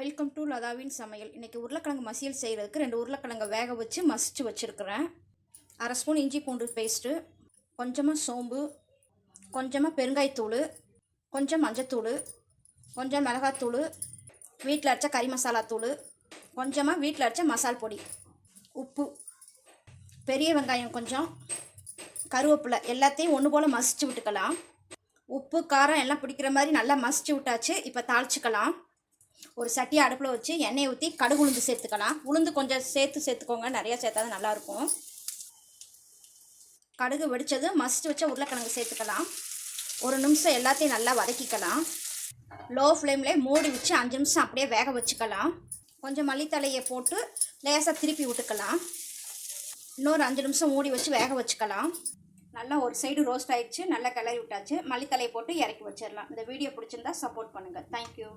Welcome to லதாவின் சமையல் இன்றைக்கி உருளைக்கிழங்கு மசியல் செய்கிறதுக்கு ரெண்டு உருளைக்கிழங்கை வேக வச்சு மசிச்சு வச்சுருக்கிறேன். அரை ஸ்பூன் இஞ்சி பூண்டு பேஸ்ட்டு கொஞ்சமாக சோம்பு கொஞ்சமாக பெருங்காயத்தூள் கொஞ்சம் மஞ்சத்தூள் கொஞ்சம் மிளகாத்தூள் வீட்டில் அரைச்ச கறி மசாலா தூள் கொஞ்சமாக வீட்டில் அரைச்ச மசால் பொடி உப்பு பெரிய வெங்காயம் கொஞ்சம் கருவேப்பிலை எல்லாத்தையும் ஒன்று போல் மசிச்சு விட்டுக்கலாம். உப்பு காரம் எல்லாம் பிடிக்கிற மாதிரி நல்லா மசிச்சு விட்டாச்சு இப்போ தாளிச்சுக்கலாம். ஒரு சட்டியை அடுப்பில் வச்சு எண்ணெயை ஊற்றி கடுகு உளுந்து சேர்த்துக்கலாம். உளுந்து கொஞ்சம் சேர்த்து சேர்த்துக்கோங்க. நிறையா சேர்த்தா தான் நல்லாயிருக்கும். கடுகு வெடித்தது மஸ்ட் வச்ச உருளைக்கிழங்கு சேர்த்துக்கலாம். ஒரு நிமிஷம் எல்லாத்தையும் நல்லா வதக்கிக்கலாம். லோ ஃப்ளேமில் மூடி வச்சு அஞ்சு நிமிஷம் அப்படியே வேக வச்சுக்கலாம். கொஞ்சம் மல்லித்தலையை போட்டு லேசாக திருப்பி விட்டுக்கலாம். இன்னொரு அஞ்சு நிமிஷம் மூடி வச்சு வேக வச்சுக்கலாம். நல்லா ஒரு சைடு ரோஸ்ட் ஆகிடுச்சு நல்லா கிளறி விட்டாச்சு. மல்லித்தலையை போட்டு இறக்கி வச்சிடலாம். இந்த வீடியோ பிடிச்சிருந்தா சப்போர்ட் பண்ணுங்கள் தேங்க்யூ